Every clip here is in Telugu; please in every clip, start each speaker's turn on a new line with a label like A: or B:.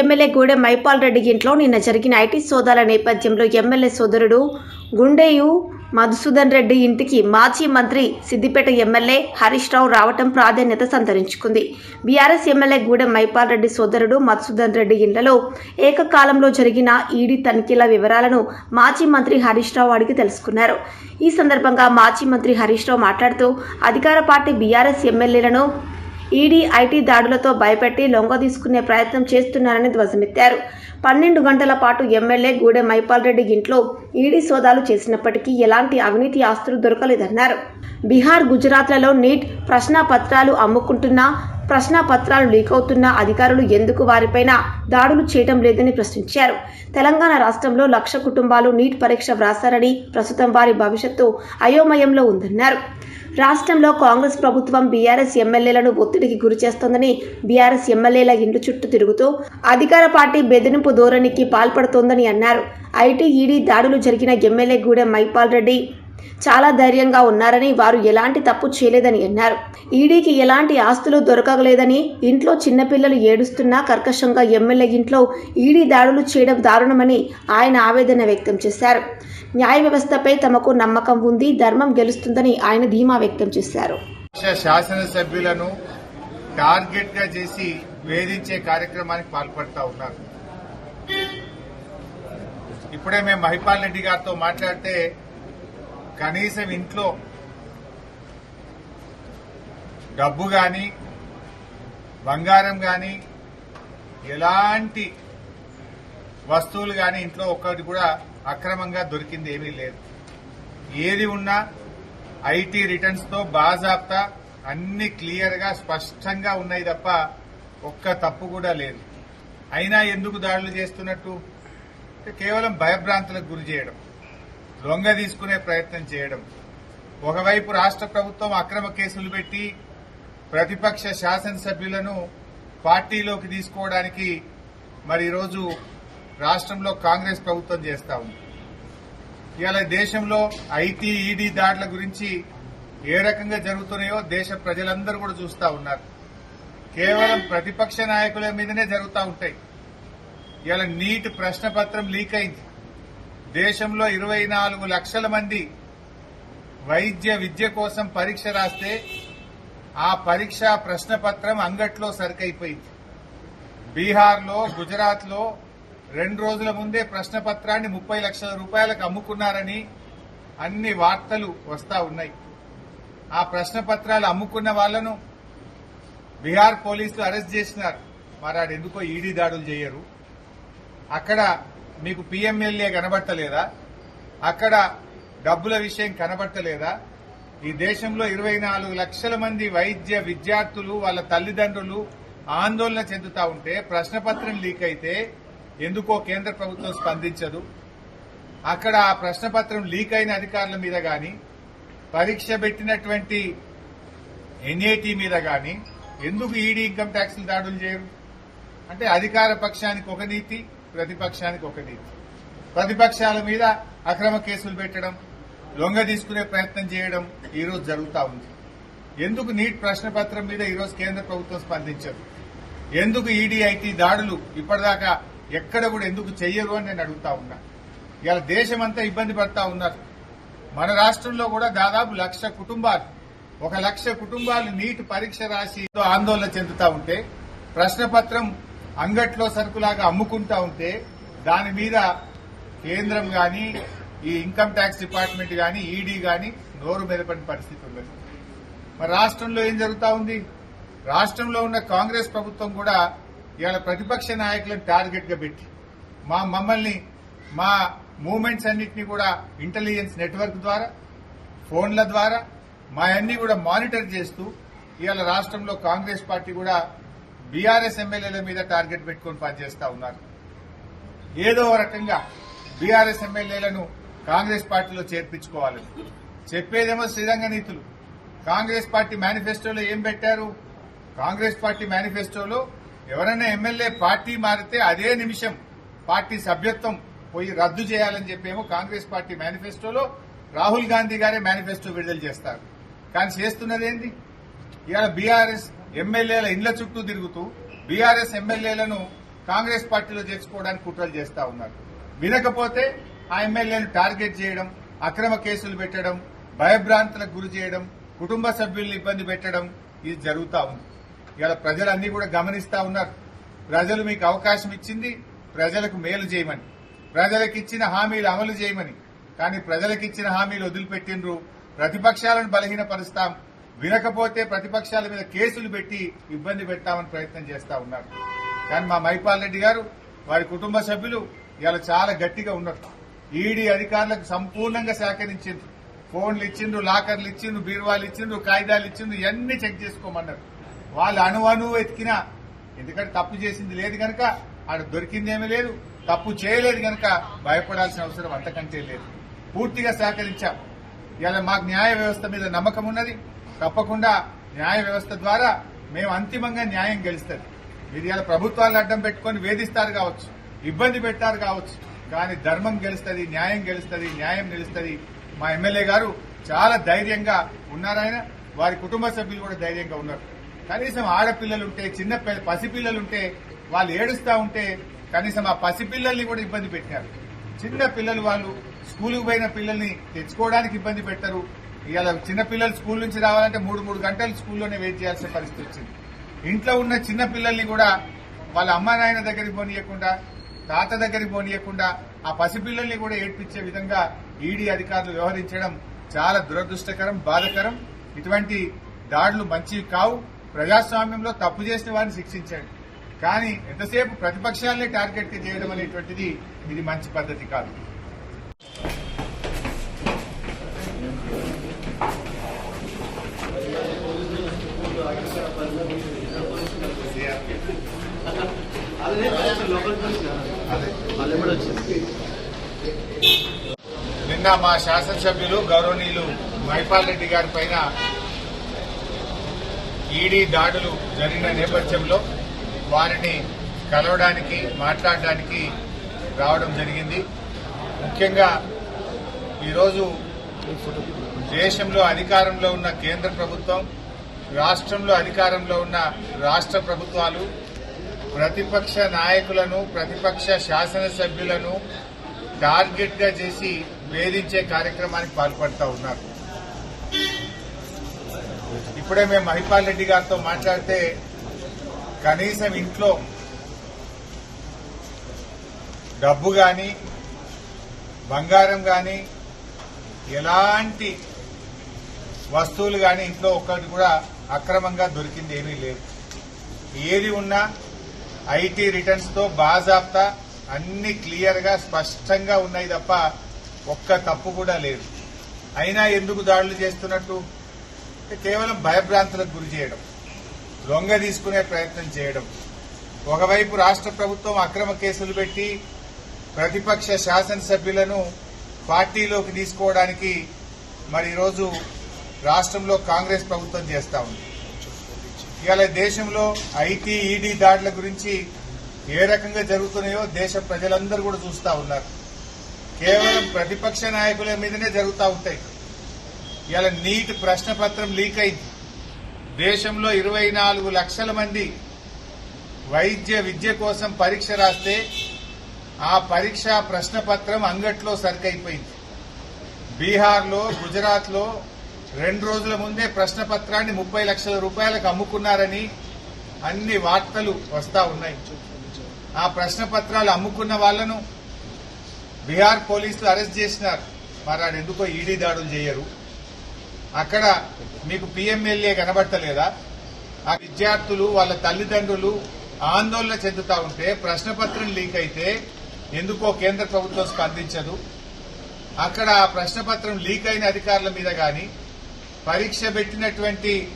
A: ఎమ్మెల్యే గూడెం మైపాల్ రెడ్డి ఇంట్లో నిన్న జరిగిన ఐటీ సోదాల నేపథ్యంలో ఎమ్మెల్యే సోదరుడు గుండేయు మధుసూదన్ రెడ్డి ఇంటికి మాజీ మంత్రి సిద్దిపేట ఎమ్మెల్యే హరీష్ రావు రావటం ప్రాధాన్యత సంతరించుకుంది. బీఆర్ఎస్ ఎమ్మెల్యే గూడెం మైపాల్ రెడ్డి సోదరుడు మధుసూదన్ రెడ్డి ఇళ్ళలో ఏకకాలంలో జరిగిన ఈడీ తనిఖీల వివరాలను మాజీ మంత్రి హరీష్ రావు అడిగి తెలుసుకున్నారు. ఈ సందర్భంగా మాజీ మంత్రి హరీష్ రావు మాట్లాడుతూ అధికార పార్టీ బీఆర్ఎస్ ఎమ్మెల్యేలను ఈడీ ఐటీ దాడులతో భయపెట్టి లొంగ తీసుకునే ప్రయత్నం చేస్తున్నారని ధ్వజమెత్తారు. పన్నెండు గంటల పాటు ఎమ్మెల్యే గూడె మైపాల్ రెడ్డి ఇంట్లో ఈడీ సోదాలు చేసినప్పటికీ ఎలాంటి అవినీతి ఆస్తులు దొరకలేదన్నారు. బీహార్ గుజరాత్లలో నీట్ ప్రశ్నపత్రాలు అమ్ముకుంటున్నా ప్రశ్నాపత్రాలు లీక్ అవుతున్న అధికారులు ఎందుకు వారిపైన దాడులు చేయడం లేదని ప్రశ్నించారు. తెలంగాణ రాష్ట్రంలో లక్ష కుటుంబాలు నీట్ పరీక్ష వ్రాసారని ప్రస్తుతం వారి భవిష్యత్తు అయోమయంలో ఉందన్నారు. రాష్ట్రంలో కాంగ్రెస్ ప్రభుత్వం బీఆర్ఎస్ ఎమ్మెల్యేలను ఒత్తిడికి గురి చేస్తోందని బీఆర్ఎస్ ఎమ్మెల్యేల ఇండ్లు చుట్టూ తిరుగుతూ అధికార పార్టీ బెదిరింపు ధోరణికి పాల్పడుతోందని అన్నారు. ఐటీ ఈడీ దాడులు జరిగిన ఎమ్మెల్యే గూడెం మైపాల్ రెడ్డి చాలా ధైర్యంగా ఉన్నారని వారు ఎలాంటి తప్పు చేయలేదని అన్నారు. ఈడీకి ఎలాంటి ఆస్తులు దొరకలేదని ఇంట్లో చిన్నపిల్లలు ఏడుస్తున్నా కర్కశంగా ఎమ్మెల్యే ఇంట్లో ఈడీ దాడులు చేయడం దారుణమని ఆయన ఆవేదన వ్యక్తం చేశారు. న్యాయ వ్యవస్థపై తమకు నమ్మకం ఉంది ధర్మం గెలుస్తుందని ఆయన ధీమా వ్యక్తం చేశారు.
B: శాసనసభ్యులను టార్గెట్గా చేసి వేధించే కార్యక్రమానికి పాల్పడతా ఉన్నారు. ఇప్పుడే మేము మహిపాల్ రెడ్డి గారితో మాట్లాడితే కనీసం ఇంట్లో డబ్బు కానీ బంగారం కానీ ఎలాంటి వస్తువులు కానీ ఇంట్లో ఒక్కటి కూడా అక్రమంగా దొరికింది ఏమీ లేదు. ఏది ఉన్నా ఐటీ రిటర్న్స్తో బాజాబ్తా అన్ని క్లియర్గా స్పష్టంగా ఉన్నాయి తప్ప ఒక్క తప్పు కూడా లేదు. అయినా ఎందుకు దాడులు చేస్తున్నట్టు? కేవలం భయభ్రాంతులకు గురి చేయడం. లొంగ తీసుకునే ప్రయత్నం చేయడం. ఒకవైపు రాష్ట్ర ప్రభుత్వం అక్రమ కేసులు పెట్టి ప్రతిపక్ష శాసనసభ్యులను పార్టీలోకి తీసుకోవడానికి మరి ఈరోజు రాష్ట్రంలో కాంగ్రెస్ ప్రభుత్వం చేస్తా ఉంది. ఇవాళ దేశంలో ఐటీ ఈడీ దాడుల గురించి ఏ రకంగా జరుగుతున్నాయో దేశ ప్రజలందరూ కూడా చూస్తా ఉన్నారు. కేవలం ప్రతిపక్ష నాయకుల మీదనే జరుగుతూ ఉంటాయి. ఇవాళ నీట్ ప్రశ్న పత్రం లీక్ అయింది. దేశంలో ఇరవై నాలుగు లక్షల మంది వైద్య విద్య కోసం పరీక్ష రాస్తే ఆ పరీక్ష ప్రశ్నపత్రం అంగట్లో సరికైపోయింది. బీహార్లో గుజరాత్లో రెండు రోజుల ముందే ప్రశ్నపత్రాన్ని ముప్పై లక్షల రూపాయలకు అమ్ముకున్నారని అన్ని వార్తలు వస్తా ఉన్నాయి. ఆ ప్రశ్నపత్రాలు అమ్ముకున్న వాళ్ళను బీహార్ పోలీసులు అరెస్ట్ చేసినారు. మరి ఆడెందుకో ఈడీ దాడులు చేయరు. అక్కడ మీకు పీఎంఎల్ఏ కనబడతలేదా? అక్కడ డబ్బుల విషయం కనబడతలేదా? ఈ దేశంలో ఇరవై నాలుగు లక్షల మంది వైద్య విద్యార్థులు వాళ్ళ తల్లిదండ్రులు ఆందోళన చెందుతా ఉంటే ప్రశ్నపత్రం లీక్ అయితే ఎందుకో కేంద్ర ప్రభుత్వం స్పందించదు. అక్కడ ఆ ప్రశ్నపత్రం లీక్ అయిన అధికారుల మీద గాని పరీక్ష పెట్టినటువంటి ఎన్ఏటి మీద గాని ఎందుకు ఈడీ ఇన్కమ్ ట్యాక్స్లు దాడులు చేయరు? అంటే అధికార పక్షానికి ఒక నీతి ప్రతిపక్షానికి ఒక నీతి. ప్రతిపక్షాల మీద అక్రమ కేసులు పెట్టడం లొంగ తీసుకునే ప్రయత్నం చేయడం ఈరోజు జరుగుతూ ఉంది. ఎందుకు నీట్ ప్రశ్నపత్రం మీద ఈరోజు కేంద్ర ప్రభుత్వం స్పందించదు? ఎందుకు ఈడీఐటీ దాడులు ఇప్పటిదాకా ఎక్కడ కూడా ఎందుకు చెయ్యరు అని నేను అడుగుతా ఉన్నా. ఇలా దేశమంతా ఇబ్బంది పడతా ఉన్నారు. మన రాష్ట్రంలో కూడా దాదాపు లక్ష కుటుంబాలు ఒక లక్ష కుటుంబాలు నీట్ పరీక్ష రాసి ఆందోళన చెందుతా ఉంటే ప్రశ్నపత్రం అంగట్లో సరుకులాగా అమ్ముకుంటా ఉంటే దాని మీద కేంద్రం గాని ఈ ఇన్కమ్ ట్యాక్స్ డిపార్ట్మెంట్ గాని ఈడీ గాని నోరు మెదపని పరిస్థితి ఉండదు. మరి రాష్ట్రంలో ఏం జరుగుతా ఉంది? రాష్ట్రంలో ఉన్న కాంగ్రెస్ ప్రభుత్వం కూడా ఇవాళ ప్రతిపక్ష నాయకులను టార్గెట్గా పెట్టి మా మమ్మల్ని మా మూమెంట్స్ అన్నింటినీ కూడా ఇంటెలిజెన్స్ నెట్వర్క్ ద్వారా ఫోన్ల ద్వారా మా అన్ని కూడా మానిటర్ చేస్తూ ఇవాళ రాష్ట్రంలో కాంగ్రెస్ పార్టీ కూడా బీఆర్ఎస్ ఎమ్మెల్యేల మీద టార్గెట్ పెట్టుకుని పనిచేస్తా ఉన్నారు. ఏదో రకంగా బీఆర్ఎస్ ఎమ్మెల్యేలను కాంగ్రెస్ పార్టీలో చేర్పించుకోవాలని చెప్పేదేమో శ్రీరంగ నీతులు. కాంగ్రెస్ పార్టీ మేనిఫెస్టోలో ఏం పెట్టారు? కాంగ్రెస్ పార్టీ మేనిఫెస్టోలో ఎవరైనా ఎమ్మెల్యే పార్టీ మారితే అదే నిమిషం పార్టీ సభ్యత్వం పోయి రద్దు చేయాలని చెప్పేమో కాంగ్రెస్ పార్టీ మేనిఫెస్టోలో రాహుల్ గాంధీ గారే మేనిఫెస్టో విడుదల చేస్తారు. కానీ చేస్తున్నది ఏంది? ఇవాళ బీఆర్ఎస్ ఎమ్మెల్యేల ఇండ్ల చుట్టూ తిరుగుతూ బీఆర్ఎస్ ఎమ్మెల్యేలను కాంగ్రెస్ పార్టీలో చేర్చుకోవడానికి కుట్రలు చేస్తా ఉన్నారు. వినకపోతే ఆ ఎమ్మెల్యేను టార్గెట్ చేయడం అక్రమ కేసులు పెట్టడం భయభ్రాంతులకు గురి చేయడం కుటుంబ సభ్యుల్ని ఇబ్బంది పెట్టడం ఇది జరుగుతూ ఉంది. ఇలా ప్రజలన్నీ కూడా గమనిస్తా ఉన్నారు. ప్రజలు మీకు అవకాశం ఇచ్చింది ప్రజలకు మేలు చేయమని. ప్రజలకు ఇచ్చిన హామీలు అమలు చేయమని. కానీ ప్రజలకు ఇచ్చిన హామీలు వదిలిపెట్టిండ్రు. ప్రతిపక్షాలను బలహీనపరుస్తాం. వినకపోతే ప్రతిపక్షాల మీద కేసులు పెట్టి ఇబ్బంది పెట్టామని ప్రయత్నం చేస్తా ఉన్నారు. కానీ మా మైపాల్ రెడ్డి గారు వారి కుటుంబ సభ్యులు ఇలా చాలా గట్టిగా ఉన్నారు. ఈడీ అధికారులకు సంపూర్ణంగా సహకరించిండ్రు. ఫోన్లు ఇచ్చిండ్రు లాకర్లు ఇచ్చిండ్రు బీరువాలు ఇచ్చిండ్రు కాగితాలు ఇచ్చిండ్రు ఇవన్నీ చెక్ చేసుకోమన్నారు. వాళ్ళు అణు అణువు ఎతికినా ఎందుకంటే తప్పు చేసింది లేదు కనుక ఆడ దొరికిందేమీ లేదు తప్పు చేయలేదు కనుక భయపడాల్సిన అవసరం అంతకంటే లేదు. పూర్తిగా సహకరించాం. ఇలా మాకు న్యాయ వ్యవస్థ మీద నమ్మకం ఉన్నది. తప్పకుండా న్యాయ వ్యవస్థ ద్వారా మేము అంతిమంగా న్యాయం గెలుస్తుంది మీరు ఇలా ప్రభుత్వాలను అడ్డం పెట్టుకొని వేధిస్తారు కావచ్చు ఇబ్బంది పెట్టారు కావచ్చు కానీ ధర్మం గెలుస్తుంది న్యాయం గెలుస్తుంది న్యాయం నిలుస్తుంది. మా ఎమ్మెల్యే గారు చాలా ధైర్యంగా ఉన్నారాయన వారి కుటుంబ సభ్యులు కూడా ధైర్యంగా ఉన్నారు. కనీసం ఆడపిల్లలు ఉంటే చిన్న పిల్ల- ఉంటే వాళ్ళు ఏడుస్తూ ఉంటే కనీసం ఆ పసిపిల్లల్ని కూడా ఇబ్బంది పెట్టారు చిన్న పిల్లలు వాళ్ళు స్కూలుకు పోయిన పిల్లల్ని తెచ్చుకోవడానికి ఇబ్బంది పెట్టరు ఇవాళ చిన్నపిల్లలు స్కూల్ నుంచి రావాలంటే మూడు మూడు గంటలు స్కూల్లోనే వెయిట్ చేయాల్సిన పరిస్థితి వచ్చింది. ఇంట్లో ఉన్న చిన్న పిల్లల్ని కూడా వాళ్ళ అమ్మ నాయన దగ్గరికి పోనీయకుండా తాత దగ్గరికి పోనీయకుండా ఆ పసిపిల్లల్ని కూడా ఏడ్పించే విధంగా ఈడీ అధికారులు వ్యవహరించడం చాలా దురదృష్టకరం బాధకరం. ఇటువంటి దాడులు మంచివి కావు. ప్రజాస్వామ్యంలో తప్పు చేసిన వారిని శిక్షించండి. కానీ ఎంతసేపు ప్రతిపక్షాలనే టార్గెట్ చేయడం అనేటువంటిది ఇది మంచి పద్ధతి కాదు అదే
C: వాళ్ళు ఎప్పుడు వచ్చింది
B: నిన్న మా శాసనసభ్యులు గౌరవనీయులు మైపాల్ రెడ్డి గారి పైన ఈడీ దాడులు జరిగిన నేపథ్యంలో వారిని కలవడానికి మాట్లాడడానికి రావడం జరిగింది. ముఖ్యంగా ఈరోజు దేశంలో అధికారంలో ఉన్న కేంద్ర ప్రభుత్వం రాష్ట్రంలో అధికారంలో ఉన్న రాష్ట్ర ప్రభుత్వాలు ప్రతిపక్ష నాయకులను ప్రతిపక్ష శాసనసభ్యులను టార్గెట్గా చేసి వేధించే కార్యక్రమానికి పాల్పడతా ఉన్నారు. ఇప్పుడే మేము మహిపాల్ రెడ్డి గారితో మాట్లాడితే కనీసం ఇంట్లో డబ్బు గాని బంగారం గాని ఎలాంటి వస్తువులు గాని ఇంట్లో ఒక్కటి కూడా అక్రమంగా దొరికింది ఏమీ లేదు. ఏది ఉన్నా ఐటీ రిటర్న్స్తో అన్ని క్లియర్గా స్పష్టంగా ఉన్నాయి తప్ప ఒక్క తప్పు కూడా లేదు. అయినా ఎందుకు దాడులు చేస్తున్నట్టు? కేవలం భయభ్రాంతులకు గురి చేయడం లొంగ తీసుకునే ప్రయత్నం చేయడం. ఒకవైపు రాష్ట్ర ప్రభుత్వం అక్రమ కేసులు పెట్టి ప్రతిపక్ష శాసనసభ్యులను పార్టీలోకి తీసుకోవడానికి మరి ఈరోజు రాష్ట్రంలో కాంగ్రెస్ ప్రభుత్వం చేస్తా ఉంది. ఇవాళ దేశంలో ఐటీ ఈడీ దాడుల గురించి ఏ రకంగా జరుగుతున్నాయో దేశ ప్రజలందరూ కూడా చూస్తా ఉన్నారు. కేవలం ప్రతిపక్ష నాయకుల మీదనే జరుగుతూ ఉంటాయి. ఇవాళ నీట్ ప్రశ్న పత్రం లీక్ అయింది. దేశంలో ఇరవై నాలుగు లక్షల మంది వైద్య విద్య కోసం పరీక్ష రాస్తే ఆ పరీక్ష ప్రశ్న పత్రం అంగట్లో సరికైపోయింది. బీహార్లో గుజరాత్లో రెండు రోజుల ముందే ప్రశ్న పత్రాన్ని ముప్పై లక్షల రూపాయలకు అమ్ముకున్నారని అన్ని వార్తలు వస్తా ఉన్నాయి. ఆ ప్రశ్న పత్రాలు అమ్ముకున్న వాళ్ళను బీహార్ పోలీసులు అరెస్ట్ చేసినారు. మరి ఆడు ఎందుకో ఈడీ దాడులు చేయరు. అక్కడ మీకు పిఎంఎల్ఏ కనబడతలేదా? ఆ విద్యార్థులు వాళ్ళ తల్లిదండ్రులు ఆందోళన చెందుతా ఉంటే ప్రశ్నపత్రం లీక్ అయితే ఎందుకో కేంద్ర ప్రభుత్వం స్పందించదు. అక్కడ ఆ ప్రశ్నపత్రం లీక్ అయిన అధికారుల మీద కానీ పరీక్ష పెట్టినటువంటి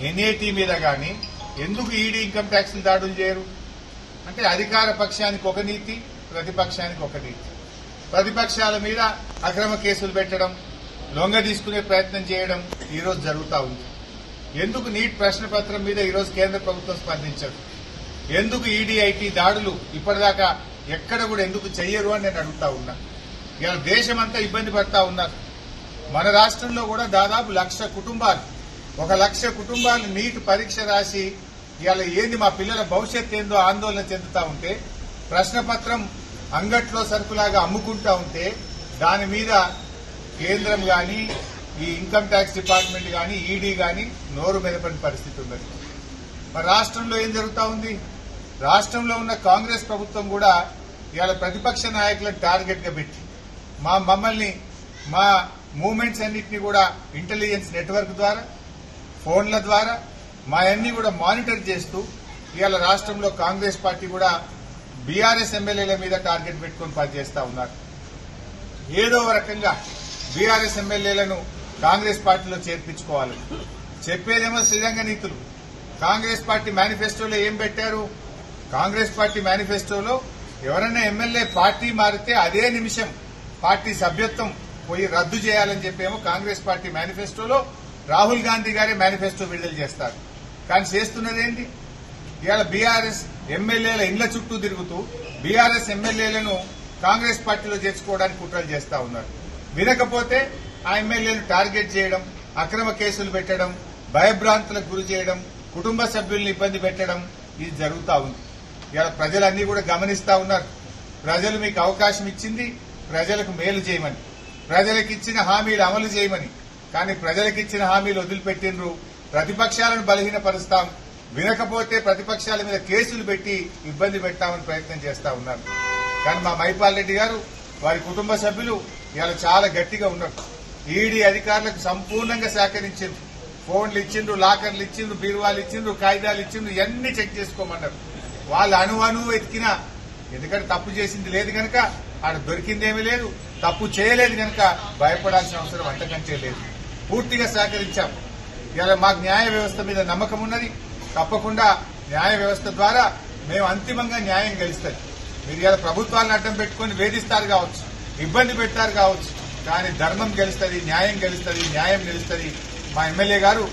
B: ఎన్ఏటి మీద కానీ ఎందుకు ఈడీ ఇన్కమ్ ట్యాక్స్ దాడులు చేయరు? అంటే అధికార పక్షానికి ఒక నీతి ప్రతిపక్షానికి ఒక నీతి. ప్రతిపక్షాల మీద అక్రమ కేసులు పెట్టడం లొంగ తీసుకునే ప్రయత్నం చేయడం ఈరోజు జరుగుతూ ఉంది. ఎందుకు నీట్ ప్రశ్న పత్రం మీద ఈరోజు కేంద్ర ప్రభుత్వం స్పందించదు? ఎందుకు ఈడీఐటీ దాడులు ఇప్పటిదాకా ఎక్కడ కూడా ఎందుకు చెయ్యరు అని నేను అడుగుతా ఉన్నా. ఇలా దేశమంతా ఇబ్బంది పడతా ఉన్నారు. మన రాష్ట్రంలో కూడా దాదాపు లక్ష కుటుంబాలు. ఒక లక్ష కుటుంబాలు నీట్ పరీక్ష రాసి ఇవాళ ఏంది మా పిల్లల భవిష్యత్ ఏందో ఆందోళన చెందుతా ఉంటే ప్రశ్నపత్రం అంగట్లో సరుకులాగా అమ్ముకుంటా ఉంటే దాని మీద కేంద్రం గాని ఈ ఇన్కమ్ ట్యాక్స్ డిపార్ట్మెంట్ గాని ఈడీ గాని నోరు మెదపని పరిస్థితి ఉన్నది. మరి రాష్ట్రంలో ఏం జరుగుతా ఉంది? రాష్ట్రంలో ఉన్న కాంగ్రెస్ ప్రభుత్వం కూడా ఇవాళ ప్రతిపక్ష నాయకులను టార్గెట్గా పెట్టి మా మమ్మల్ని మా మూమెంట్స్ అన్నింటినీ కూడా ఇంటెలిజెన్స్ నెట్వర్క్ ద్వారా ఫోన్ల ద్వారా మా అన్ని కూడా మానిటర్ చేస్తూ ఇవాళ రాష్ట్రంలో కాంగ్రెస్ పార్టీ కూడా బీఆర్ఎస్ ఎమ్మెల్యేల మీద టార్గెట్ పెట్టుకొని పనిచేస్తా ఉన్నారు. ఏదో రకంగా బీఆర్ఎస్ ఎమ్మెల్యేలను కాంగ్రెస్ పార్టీలో చేర్పించుకోవాలి. చెప్పేదేమో శ్రీరంగ నీతులు. కాంగ్రెస్ పార్టీ మేనిఫెస్టోలో ఏం పెట్టారు? కాంగ్రెస్ పార్టీ మేనిఫెస్టోలో ఎవరైనా ఎమ్మెల్యే పార్టీ మారితే అదే నిమిషం పార్టీ సభ్యత్వం పోయి రద్దు చేయాలని చెప్పేమో కాంగ్రెస్ పార్టీ మేనిఫెస్టోలో రాహుల్ గాంధీ గారే మేనిఫెస్టో విడుదల చేస్తారు. కానీ చేస్తున్నది ఏంటి ఇవాళ బీఆర్ఎస్ ఎమ్మెల్యేల ఇండ్ల చుట్టూ తిరుగుతూ బీఆర్ఎస్ ఎమ్మెల్యేలను కాంగ్రెస్ పార్టీలో చేర్చుకోవడానికి కుట్రలు చేస్తా ఉన్నారు. వినకపోతే ఆ ఎమ్మెల్యేలు టార్గెట్ చేయడం అక్రమ కేసులు పెట్టడం భయభ్రాంతులకు గురి చేయడం కుటుంబ సభ్యుల్ని ఇబ్బంది పెట్టడం ఇది జరుగుతూ ఉంది. ఇవాళ ప్రజలన్నీ కూడా గమనిస్తా ఉన్నారు. ప్రజలు మీకు అవకాశం ఇచ్చింది ప్రజలకు మేలు చేయమని. ప్రజలకిచ్చిన హామీలు అమలు చేయమని. కానీ ప్రజలకిచ్చిన హామీలు వదిలిపెట్టినరు ప్రతిపక్షాలను బలహీనపరుస్తాం. వినకపోతే ప్రతిపక్షాల మీద కేసులు పెట్టి ఇబ్బంది పెట్టామని ప్రయత్నం చేస్తా ఉన్నారు. కానీ మా మైపాల్ రెడ్డి గారు వారి కుటుంబ సభ్యులు ఇవాళ చాలా గట్టిగా ఉన్నారు. ఈడీ అధికారులకు సంపూర్ణంగా సహకరించిండ్రు. ఫోన్లు ఇచ్చిండ్రు లాకర్లు ఇచ్చిండ్రు బీరువాలు ఇచ్చిండ్రు కాగితాలు ఇచ్చిండ్రు ఇవన్నీ చెక్ చేసుకోమన్నారు. వాళ్ళు అణు అణువు ఎతికినా ఎందుకంటే తప్పు చేసింది లేదు కనుక ఆడ దొరికిందేమీ లేదు. తప్పు చేయలేదు కనుక భయపడాల్సిన అవసరం అంతకంటే లేదు. పూర్తిగా సహకరించాం. ఇలా మాకు న్యాయ వ్యవస్థ మీద నమ్మకం ఉన్నది. తప్పకుండా న్యాయ వ్యవస్థ ద్వారా మేము అంతిమంగా న్యాయం గెలుస్తుంది మీరు ఇలా ప్రభుత్వాలను అడ్డం పెట్టుకొని వేధిస్తారు కావచ్చు ఇబ్బంది పెడతారు కావచ్చు కానీ ధర్మం గెలుస్తుంది న్యాయం గెలుస్తుంది న్యాయం నిలుస్తుంది. మా ఎమ్మెల్యే గారు